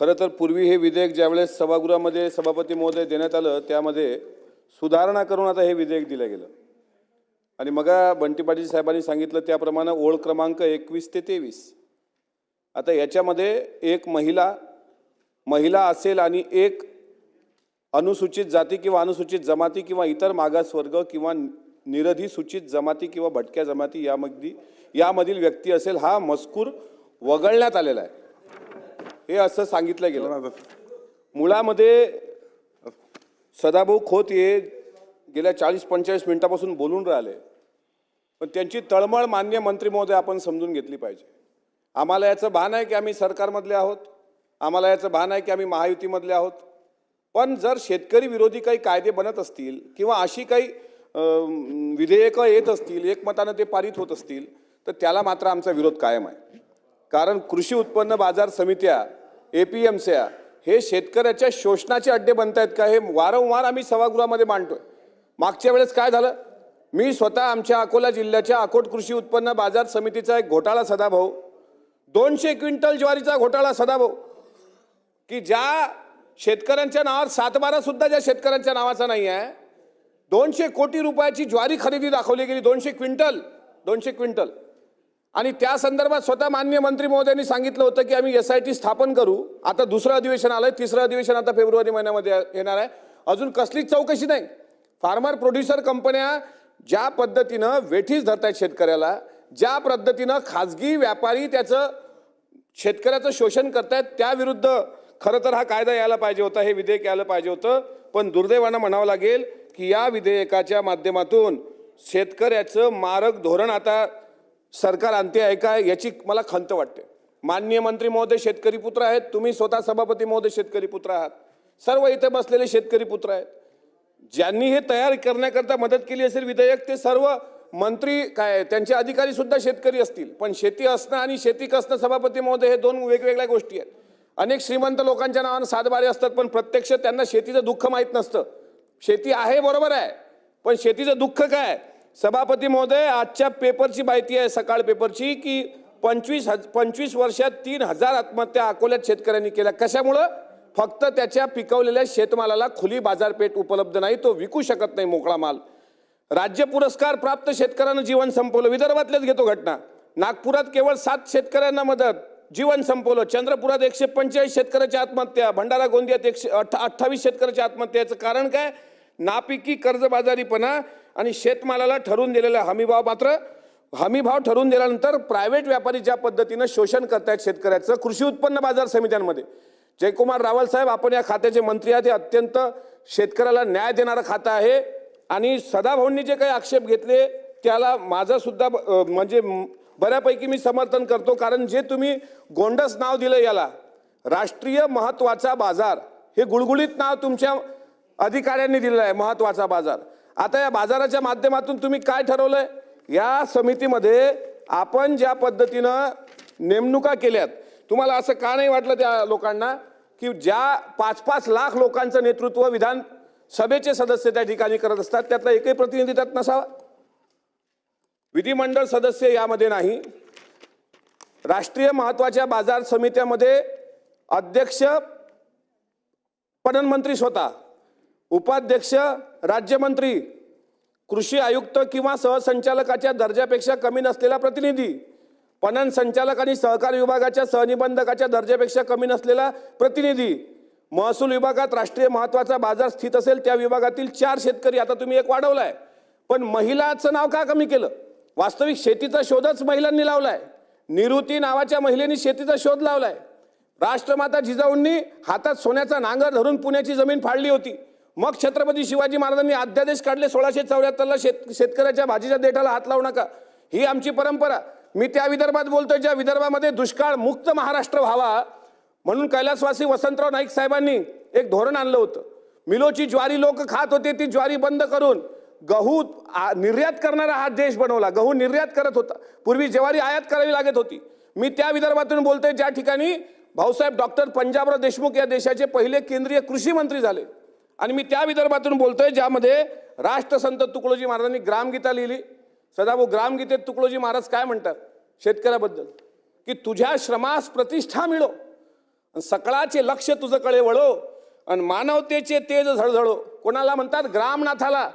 खरं तर पूर्वी हे विधेयक ज्यावेळेस सभागृहामध्ये सभापती महोदय देण्यात आलं त्यामध्ये सुधारणा करून आता हे विधेयक दिलं गेलं. आणि मग बंटी पाटील साहेबांनी सांगितलं त्याप्रमाणे ओळ क्रमांक एकवीस ते तेवीस. आता याच्यामध्ये एक महिला महिला असेल आणि एक अनुसूचित जाती किंवा अनुसूचित जमाती किंवा इतर मागासवर्ग किंवा निरधिसूचित जमाती किंवा भटक्या जमाती यामध्ये यामधील व्यक्ती असेल हा मजकूर वगळण्यात आलेला आहे. हे असं सांगितलं गेलं. मुळामध्ये सदाभाऊ खोत हे गेल्या चाळीस पंचेचाळीस मिनिटापासून बोलून राहिले. पण त्यांची तळमळ मान्य मंत्री महोदय आपण समजून घेतली पाहिजे. आम्हाला याचं भान आहे की आम्ही सरकारमधले आहोत. आम्हाला याचं भान आहे की आम्ही महायुतीमधले आहोत. पण जर शेतकरी विरोधी काही कायदे बनत असतील किंवा अशी काही विधेयकं येत असतील एकमतानं ते पारित होत असतील तर त्याला मात्र आमचा विरोध कायम आहे. कारण कृषी उत्पन्न बाजार समित्या ए पी एम सी हे शेतकऱ्याच्या शोषणाचे अड्डे बनत आहेत का? हे वारंवार आम्ही सभागृहामध्ये मांडतोय. मागच्या वेळेस काय झालं? मी स्वतः आमच्या अकोला जिल्ह्याच्या अकोट कृषी उत्पन्न बाजार समितीचा एक घोटाळा सदाभाऊ. दोनशे क्विंटल ज्वारीचा घोटाळा सदाभाऊ. की ज्या शेतकऱ्यांच्या नावावर सातबारा सुद्धा ज्या शेतकऱ्यांच्या नावाचा नाही आहे दोनशे कोटी रुपयाची ज्वारी खरेदी दाखवली गेली दोनशे क्विंटल दोनशे क्विंटल. आणि त्या संदर्भात स्वतः मान्य मंत्री महोदयांनी सांगितलं होतं की आम्ही एस आय टी स्थापन करू. आता दुसरं अधिवेशन आलं तिसरं अधिवेशन आता फेब्रुवारी महिन्यामध्ये येणार आहे. अजून कसलीच चौकशी नाही. फार्मर प्रोड्युसर कंपन्या ज्या पद्धतीनं वेठीस धरतायत शेतकऱ्याला ज्या पद्धतीनं खाजगी व्यापारी त्याचं शेतकऱ्याचं शोषण करतायत त्याविरुद्ध खरं तर हा कायदा यायला पाहिजे होता हे विधेयक यायला पाहिजे होतं. पण दुर्दैवानं म्हणावं लागेल की या विधेयकाच्या माध्यमातून शेतकऱ्याचं मारक धोरण आता सरकार आणते आहे का याची मला खंत वाटते. माननीय मंत्री महोदय शेतकरी पुत्र आहेत तुम्ही स्वतः सभापती महोदय शेतकरी पुत्र आहात. सर्व इथे बसलेले शेतकरी पुत्र आहेत. ज्यांनी हे तयार करण्याकरता मदत केली असेल विधेयक ते सर्व मंत्री काय त्यांचे अधिकारी सुद्धा शेतकरी असतील. पण शेती असणं आणि शेती कसणं सभापती महोदय हे दोन वेगवेगळ्या गोष्टी आहेत. अनेक श्रीमंत लोकांच्या नावानं सातबारे असतात पण प्रत्यक्ष त्यांना शेतीचं दुःख माहीत नसतं. शेती आहे बरोबर आहे. पण शेतीचं दुःख काय? सभापती महोदय आजच्या पेपरची माहिती आहे सकाळ पेपरची की पंचवीस हज पंचवीस वर्षात तीन हजार आत्महत्या अकोल्यात शेतकऱ्यांनी केल्या. कशामुळं? फक्त त्याच्या पिकवलेल्या शेतमालाला खुली बाजारपेठ उपलब्ध नाही तो विकू शकत नाही मोकळा माल. राज्य पुरस्कार प्राप्त शेतकऱ्यांना जीवन संपवलं. विदर्भातलेच घेतो घटना. नागपुरात केवळ सात शेतकऱ्यांना मदत जीवन संपवलं. चंद्रपुरात एकशे पंचेचाळीस शेतकऱ्याच्या आत्महत्या भंडारा गोंदियात एकशे अठ्ठा अठ्ठावीस शेतकऱ्याच्या आत्महत्याचं कारण काय? नापिकी कर्जबाजारीपणा आणि शेतमालाला ठरवून दिलेला हमीभाव मात्र हमीभाव ठरवून दिल्यानंतर प्रायव्हेट व्यापारी ज्या पद्धतीनं शोषण करतायत शेतकऱ्याचं कृषी उत्पन्न बाजार समित्यांमध्ये. जयकुमार रावल साहेब आपण या खात्याचे मंत्री आहात हे अत्यंत शेतकऱ्याला न्याय देणारं खातं आहे. आणि सदाभाऊंनी जे काही आक्षेप घेतले त्याला माझं सुद्धा ब- म्हणजे बऱ्यापैकी मी समर्थन करतो. कारण जे तुम्ही गोंडस नाव दिलं याला राष्ट्रीय महत्त्वाचा बाजार हे गुळगुळीत नाव तुमच्या अधिकाऱ्यांनी दिलेला आहे महत्त्वाचा बाजार. आता या बाजाराच्या माध्यमातून तुम्ही काय ठरवलंय? या समितीमध्ये आपण ज्या पद्धतीनं नेमणुका केल्यात तुम्हाला असं का नाही वाटलं त्या लोकांना? की ज्या पाच पाच लाख लोकांचं नेतृत्व विधान सभेचे सदस्य त्या ठिकाणी करत असतात त्यातला एकही प्रतिनिधी त्यात नसावा? विधिमंडळ सदस्य यामध्ये नाही. राष्ट्रीय महत्त्वाच्या बाजार समित्यामध्ये अध्यक्ष पणन मंत्री स्वतः. उपाध्यक्ष राज्यमंत्री कृषी आयुक्त किंवा सहसंचालकाच्या दर्जापेक्षा कमी नसलेला प्रतिनिधी पणन संचालक आणि सहकार विभागाच्या सहनिबंधकाच्या दर्जापेक्षा कमी नसलेला प्रतिनिधी महसूल विभागात राष्ट्रीय महत्त्वाचा बाजार स्थित असेल त्या विभागातील चार शेतकरी आता तुम्ही एक वाढवलाय. पण महिलाचं नाव का कमी केलं? वास्तविक शेतीचा शोधच महिलांनी लावलाय. निरुती नावाच्या महिलेने शेतीचा शोध लावलाय. राष्ट्रमाता जिजाऊंनी हातात सोन्याचा नांगर धरून पुण्याची जमीन फाडली होती. मग छत्रपती शिवाजी महाराजांनी अध्यादेश काढले सोळाशे चौऱ्याहत्तरला शेत शेतकऱ्याच्या भाजीच्या देठाला हात लावू नका. ही आमची परंपरा. मी त्या विदर्भात बोलतोय ज्या विदर्भामध्ये दुष्काळ मुक्त महाराष्ट्र व्हावा म्हणून कैलासवासी वसंतराव नाईक साहेबांनी एक धोरण आणलं होतं. मिलोची ज्वारी लोक खात होते ती ज्वारी बंद करून गहू आ- निर्यात करणारा हा देश बनवला. गहू निर्यात करत होता. पूर्वी ज्वारी आयात करावी लागत होती. मी त्या विदर्भातून बोलतोय ज्या ठिकाणी भाऊसाहेब डॉक्टर पंजाबराव देशमुख या देशाचे पहिले केंद्रीय कृषी मंत्री झाले. आणि मी त्या विदर्भातून बोलतोय ज्यामध्ये राष्ट्रसंत तुकडोजी महाराजांनी ग्रामगीता लिहिली. सदाभाऊ ग्रामगीतेत तुकडोजी महाराज काय म्हणतात? शेतकऱ्याबद्दल. की तुझ्या श्रमास प्रतिष्ठा मिळो. आणि लक्ष तुझं कळे वळो. आणि मानवतेचे तेज झळझळो. कोणाला म्हणतात? ग्रामनाथाला.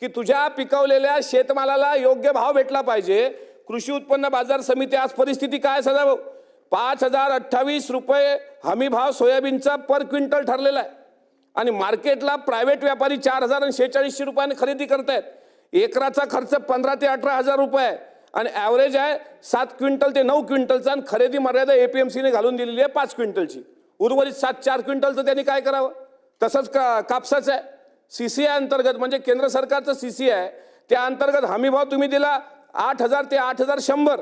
की तुझ्या पिकवलेल्या शेतमालाला योग्य भाव भेटला पाहिजे. कृषी उत्पन्न बाजार समिती आज परिस्थिती काय सदाभाऊ? पाच हजार अठ्ठावीस रुपये हमी भाव सोयाबीनचा पर क्विंटल ठरलेला आहे. आणि मार्केटला प्रायव्हेट व्यापारी चार हजार आणि शेहेचाळीसशे रुपयाने खरेदी करतायत. एकराचा खर्च पंधरा ते अठरा हजार रुपये आहे. आणि ॲव्हरेज आहे सात क्विंटल ते नऊ क्विंटलचा आणि खरेदी मर्यादा एपीएमसीने घालून दिलेली आहे पाच क्विंटलची. उर्वरित सात चार क्विंटलचं त्यांनी काय करावं? तसंच का कापसाचं आहे. सी सी आय अंतर्गत म्हणजे केंद्र सरकारचं सी सी आहे. त्या अंतर्गत हमीभाव तुम्ही दिला आठ हजार ते आठ हजार शंभर.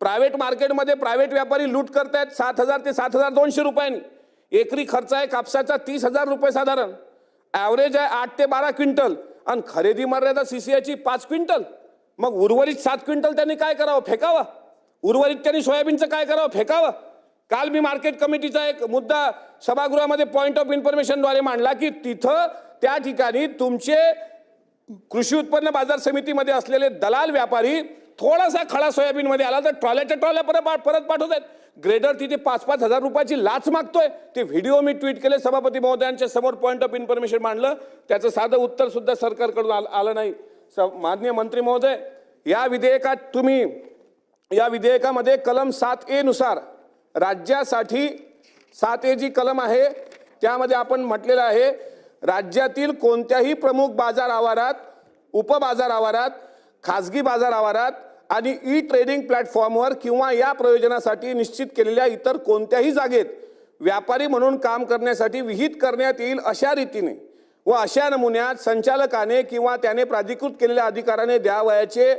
प्रायव्हेट मार्केटमध्ये प्रायव्हेट व्यापारी लूट करतायत सात हजार ते सात हजार दोनशे रुपयांनी. एकरी खर्च आहे कापसाचा तीस हजार रुपये साधारण. ॲव्हरेज आहे आठ ते बारा क्विंटल. आणि खरेदी मर्यादा सी सी आयची पाच क्विंटल. मग उर्वरित सात क्विंटल त्यांनी काय करावं? फेकावं. उर्वरित त्यांनी सोयाबीनचं काय करावं? फेकावं. काल मी मार्केट कमिटीचा एक मुद्दा सभागृहामध्ये पॉईंट ऑफ इन्फॉर्मेशनद्वारे मांडला की तिथं त्या ठिकाणी तुमचे कृषी उत्पन्न बाजार समितीमध्ये असलेले दलाल व्यापारी थोडासा खळा सोयाबीनमध्ये आला तर ट्रॉल्याच्या ट्रॉल्या परत पा- परत पाठवत आहेत. ग्रेडर तिथे पाच पाच हजार रुपयाची लाच मागतोय. ते व्हिडिओ मी ट्विट केले सभापती महोदयांच्या समोर पॉईंट ऑफ इन्फॉर्मेशन मांडलं. त्याचं साधं उत्तर सुद्धा सरकारकडून आलं आलं नाही. स- माननीय मंत्री महोदय या विधेयकात तुम्ही या विधेयकामध्ये कलम सात ए नुसार राज्यासाठी सात ए जी कलम आहे. त्यामध्ये आपण म्हटलेलं आहे राज्यातील कोणत्याही प्रमुख बाजार आवारात उपबाजार आवारात खाजगी बाजार आवारात आणि ई ट्रेडिंग प्लॅटफॉर्मवर किंवा या प्रयोजनासाठी निश्चित केलेल्या इतर कोणत्याही जागेत व्यापारी म्हणून काम करण्यासाठी विहित करण्यात येईल अशा रीतीने व अशा नमुन्यात संचालकाने किंवा त्याने प्राधिकृत केलेल्या अधिकाराने द्यावयाचे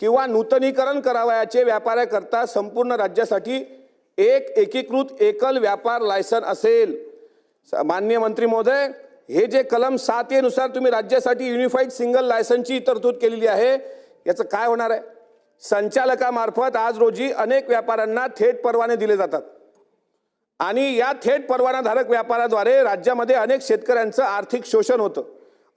किंवा नूतनीकरण करावयाचे व्यापाऱ्याकरता संपूर्ण राज्यासाठी एक एकीकृत एकल व्यापार लायसन असेल. मान्य मंत्री महोदय हे जे कलम सात ए तुम्ही राज्यासाठी युनिफाईड सिंगल लायसनची तरतूद केलेली आहे याचं काय होणार आहे? संचालकामार्फत आज रोजी अनेक व्यापाऱ्यांना थेट परवाने दिले जातात. आणि या थेट परवानाधारक व्यापाराद्वारे राज्यामध्ये अनेक शेतकऱ्यांचं आर्थिक शोषण होतं.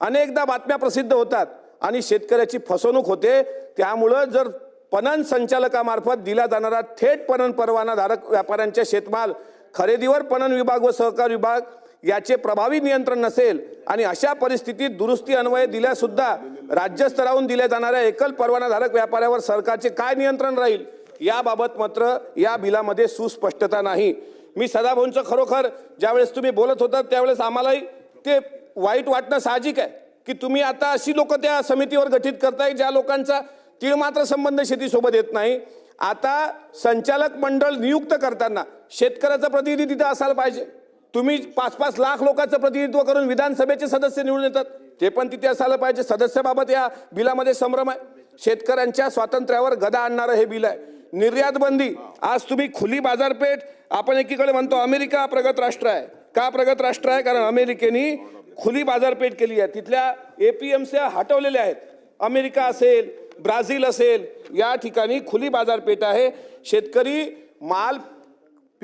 अनेकदा बातम्या प्रसिद्ध होतात आणि शेतकऱ्याची फसवणूक होते. त्यामुळं जर पणन संचालकामार्फत दिला जाणारा थेट पणन परवानाधारक व्यापाऱ्यांच्या शेतमाल खरेदीवर पणन विभाग व सहकार विभाग याचे प्रभावी नियंत्रण नसेल आणि अशा परिस्थितीत दुरुस्ती अन्वये दिल्यासुद्धा राज्यस्तरावरून दिल्या जाणाऱ्या एकल परवानाधारक व्यापाऱ्यावर सरकारचे काय नियंत्रण राहील याबाबत मात्र या बिलामध्ये सुस्पष्टता नाही. मी सदाभाऊंचं खरोखर ज्यावेळेस तुम्ही बोलत होता त्यावेळेस आम्हालाही ते वाईट वाटणं साहजिक आहे की तुम्ही आता अशी लोक त्या समितीवर गठीत करताय ज्या लोकांचा तीळ मात्र संबंध शेतीसोबत येत नाही. आता संचालक मंडळ नियुक्त करताना शेतकऱ्याचा प्रतिनिधी तिथं असायला पाहिजे. तुम्ही पाच पाच लाख लोकांचं प्रतिनिधित्व करून विधानसभेचे सदस्य निवडून येतात. ते पण तिथे असायला पाहिजे. सदस्याबाबत या बिलामध्ये संभ्रम आहे. शेतकऱ्यांच्या स्वातंत्र्यावर गदा आणणारं हे बिल आहे. निर्यात बंदी. आज तुम्ही खुली बाजारपेठ आपण एकीकडे म्हणतो अमेरिका प्रगत राष्ट्र आहे. का प्रगत राष्ट्र आहे? कारण अमेरिकेने खुली बाजारपेठ केली आहे. तिथल्या एपीएमसी हटवलेल्या आहेत. अमेरिका असेल ब्राझील असेल या ठिकाणी खुली बाजारपेठ आहे. शेतकरी माल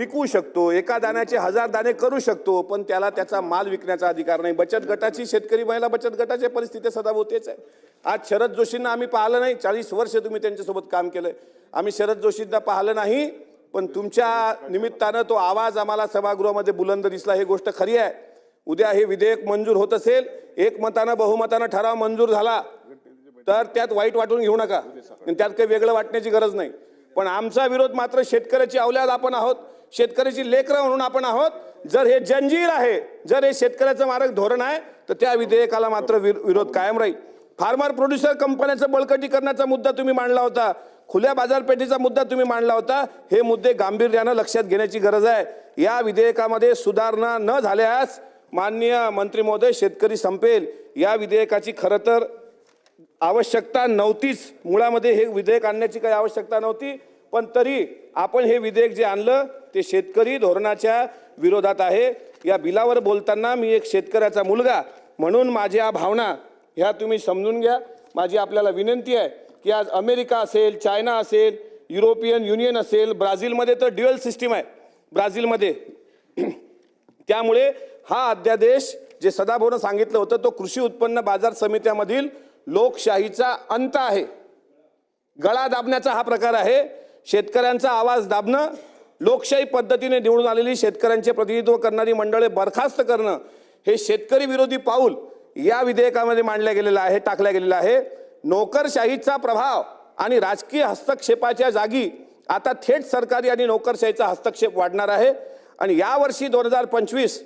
पिकवू शकतो एका दाण्याचे हजार दाणे करू शकतो पण त्याला त्याचा माल विकण्याचा अधिकार नाही. बचत गटाची शेतकरी महिला बचत गटाच्या परिस्थिती सदा होतेच आहे. आज शरद जोशींना आम्ही पाहिलं नाही. चाळीस वर्ष तुम्ही त्यांच्यासोबत काम केलं आम्ही शरद जोशींना पाहिलं नाही पण तुमच्या निमित्तानं तो आवाज आम्हाला सभागृहामध्ये बुलंद दिसला. ही गोष्ट खरी आहे. उद्या हे विधेयक मंजूर होत असेल एकमतानं बहुमतानं ठराव मंजूर झाला तर त्यात वाईट वाटून घेऊ नका. आणि त्यात काही वेगळं वाटण्याची गरज नाही. पण आमचा विरोध मात्र शेतकऱ्याची अवल्याद आपण आहोत. शेतकऱ्याची लेकरं म्हणून आपण आहोत. जर हे जंजीर आहे जर हे शेतकऱ्याचं मारक धोरण आहे तर त्या विधेयकाला मात्र विर- विरोध कायम राहील. फार्मर प्रोड्युसर कंपन्याचं बळकटीकरणाचा मुद्दा तुम्ही मांडला होता. खुल्या बाजारपेठेचा मुद्दा तुम्ही मांडला होता. हे मुद्दे गांभीर्यानं लक्षात घेण्याची गरज आहे. या विधेयकामध्ये सुधारणा न झाल्यास माननीय मंत्री महोदय शेतकरी संपेल. या विधेयकाची खरं तर आवश्यकता नव्हतीच. मुळामध्ये हे विधेयक आणण्याची काही आवश्यकता नव्हती. पण तरी आपण हे विधेयक जे आणलं ते शेतकरी धोरणाच्या विरोधात आहे. या बिलावर बोलताना मी एक शेतकऱ्याचा मुलगा म्हणून माझ्या भावना ह्या तुम्ही समजून घ्या. माझी आपल्याला विनंती आहे की आज अमेरिका असेल चायना असेल युरोपियन युनियन असेल ब्राझीलमध्ये तर ड्युअल सिस्टीम आहे. ब्राझीलमध्ये. त्यामुळे हा अध्यादेश जे सदाभाऊनं सांगितलं होतं तो कृषी उत्पन्न बाजार समित्यामधील लोकशाहीचा अंत आहे. गळा दाबण्याचा हा प्रकार आहे. शेतकऱ्यांचा आवाज दाबणं लोकशाही पद्धतीने निवडून आलेली शेतकऱ्यांचे प्रतिनिधित्व करणारी मंडळे बरखास्त करणं हे शेतकरी विरोधी पाऊल या विधेयकामध्ये मांडल्या गेलेलं आहे टाकल्या गेलेलं आहे. नोकरशाहीचा प्रभाव आणि राजकीय हस्तक्षेपाच्या जागी आता थेट सरकारी आणि नोकरशाहीचा हस्तक्षेप वाढणार आहे. आणि यावर्षी दोन हजार पंचवीस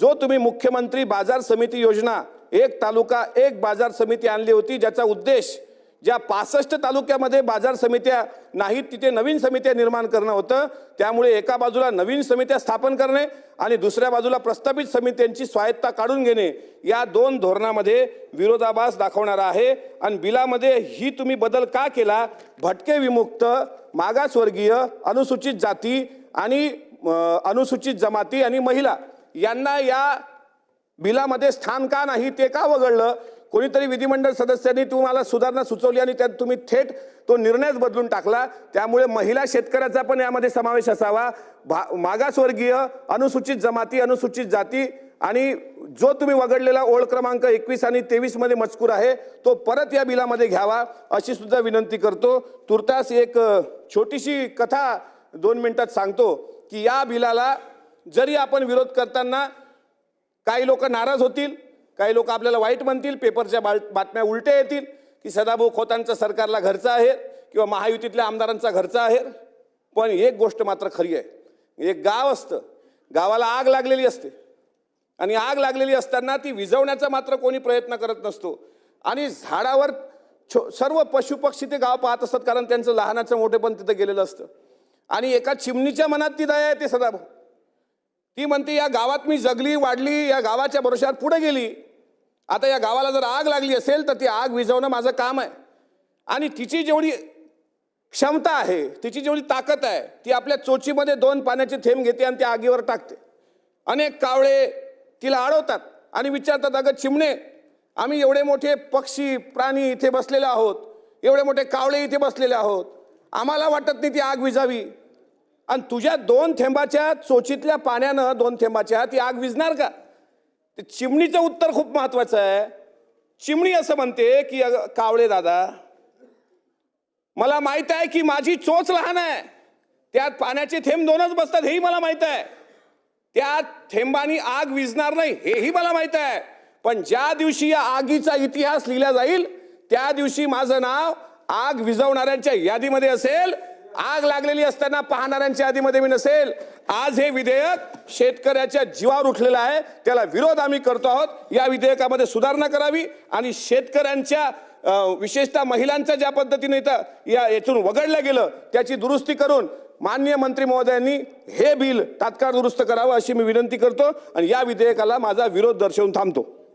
जो तुम्ही मुख्यमंत्री बाजार समिती योजना एक तालुका एक बाजार समिती आणली होती ज्याचा उद्देश ज्या पासष्ट तालुक्यामध्ये बाजार समित्या नाहीत तिथे नवीन समित्या निर्माण करणं होतं. त्यामुळे एका बाजूला नवीन समित्या स्थापन करणे आणि दुसऱ्या बाजूला प्रस्थापित समित्यांची स्वायत्ता काढून घेणे या दोन धोरणामध्ये विरोधाभास दाखवणारा आहे. आणि बिलामध्ये ही तुम्ही बदल का केला? भटके विमुक्त मागासवर्गीय अनुसूचित जाती आणि अनुसूचित जमाती आणि महिला यांना या बिलामध्ये स्थान का नाही ते का वगळलं? कोणीतरी विधिमंडळ सदस्यांनी तुम्हाला सुधारणा सुचवली आणि त्यात तुम्ही थेट तो निर्णयच बदलून टाकला. त्यामुळे महिला शेतकऱ्याचा पण यामध्ये समावेश असावा. भा मागासवर्गीय अनुसूचित जमाती अनुसूचित जाती आणि जो तुम्ही वगळलेला ओळ क्रमांक एकवीस आणि तेवीसमध्ये मजकूर आहे तो परत या बिलामध्ये घ्यावा अशी सुद्धा विनंती करतो. तुर्तास एक छोटीशी कथा दोन मिनिटात सांगतो की या बिलाला जरी आपण विरोध करताना काही लोक नाराज होतील काही लोक आपल्याला वाईट म्हणतील पेपरच्या बा बातम्या उलट्या येतील की सदाभाऊ खोतांचं सरकारला घरचं आहे किंवा महायुतीतल्या आमदारांचा घरचा आहे. पण एक गोष्ट मात्र खरी आहे. एक गाव असतं. गावाला आग लागलेली असते. आणि आग लागलेली असताना ती विझवण्याचा मात्र कोणी प्रयत्न करत नसतो. आणि झाडावर छो सर्व पशुपक्षी ते गाव पाहत असतात कारण त्यांचं लहानाचं मोठेपण तिथं गेलेलं असतं. आणि एका चिमणीच्या मनात ती दया आहे सदाभाऊ. ती म्हणते या गावात मी जगली वाढली या गावाच्या भरोश्यात पुढे गेली. आता या गावाला जर आग लागली असेल तर ती आग विझवणं माझं काम आहे. आणि तिची जेवढी क्षमता आहे तिची जेवढी ताकद आहे ती आपल्या चोचीमध्ये दोन पाण्याचे थेंब घेते आणि त्या आगीवर टाकते. अनेक कावळे तिला अडवतात आणि विचारतात अगं चिमणे आम्ही एवढे मोठे पक्षी प्राणी इथे बसलेले आहोत. एवढे मोठे कावळे इथे बसलेले आहोत. आम्हाला वाटत नाही ती आग विझावी. आणि तुझ्या दोन थेंबाच्या चोचीतल्या पाण्यानं दोन थेंबाच्या ती आग विझणार का? ते चिमणीचं उत्तर खूप महत्वाचं आहे. चिमणी असं म्हणते की अगं, कावळे दादा मला माहीत आहे की माझी चोच लहान आहे. त्यात पाण्याचे थेंब दोनच बसतात हेही मला माहीत आहे. त्या थेंबानी आग विजणार नाही हेही मला माहीत आहे. पण ज्या दिवशी या आगीचा इतिहास लिहिला जाईल त्या दिवशी माझं नाव आग विझवणाऱ्यांच्या यादीमध्ये असेल. आग लागलेली असताना पाहणाऱ्यांच्या यादीमध्ये मी नसेल. आज हे विधेयक शेतकऱ्याच्या जीवावर उठलेलं आहे. त्याला विरोध आम्ही करतो आहोत. या विधेयकामध्ये सुधारणा करावी आणि शेतकऱ्यांच्या विशेषतः महिलांचा ज्या पद्धतीने इथं या येथून वगळलं गेलं त्याची दुरुस्ती करून माननीय मंत्री महोदयांनी हे बिल तात्काळ दुरुस्त करावं अशी मी विनंती करतो आणि या विधेयकाला माझा विरोध दर्शवून थांबतो.